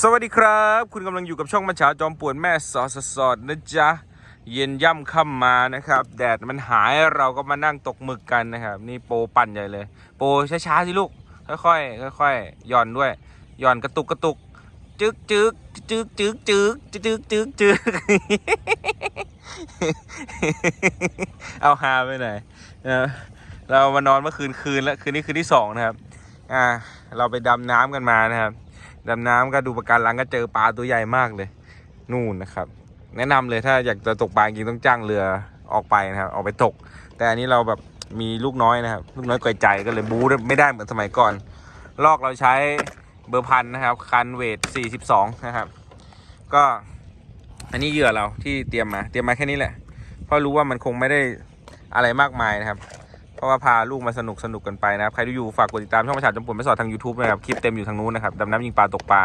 สวัสดีครับ คุณกำลังอยู่กับช่องมัจฉาจอมป่วนแม่สอดสอดนะจ๊ะ เย็นย่ำค่ำมานะครับ แดดมันหายเราก็มานั่งตกหมึกกันนะครับ นี่โปปั่นใหญ่เลย โปรช้าๆสิลูก ค่อยๆค่อยๆหย่อนด้วยหย่อนกระตุกกระตุกจึกจึกจึกจึกจึกจึกจึกจึกเอาฮาไปหน่อยเออเรามานอนเมื่อคืนคืนแล้วคืนนี้คืนที่สองนะครับ อ่า เราไปดำน้ำกันมานะครับ ดำน้ำก็ดูปะการังก็เจอปลาตัวใหญ่มากเลย นู่นนะครับ แนะนำเลยถ้าอยากจะตกปลาจริงต้องจ้างเรือออกไปนะครับ ออกไปตก แต่อันนี้เราแบบมีลูกน้อยนะครับ ลูกน้อยก่อยใจก็เลยบูไม่ได้เหมือนสมัยก่อน ลอกเราใช้เบอร์พันนะครับ คันเวท 42 นะครับ ก็อันนี้เหยื่อเราที่เตรียมมา เตรียมมาแค่นี้แหละ เพราะรู้ว่ามันคงไม่ได้อะไรมากมายนะครับ เพราะว่าพาลูกมาสนุกสนุกกันไปนะครับ ใครที่อยู่ฝากกดติดตามช่องประชาชนผลไม่สอดทาง YouTube นะครับ คลิปเต็มอยู่ทางนู้นนะครับดำน้ำยิงปลาตกปลา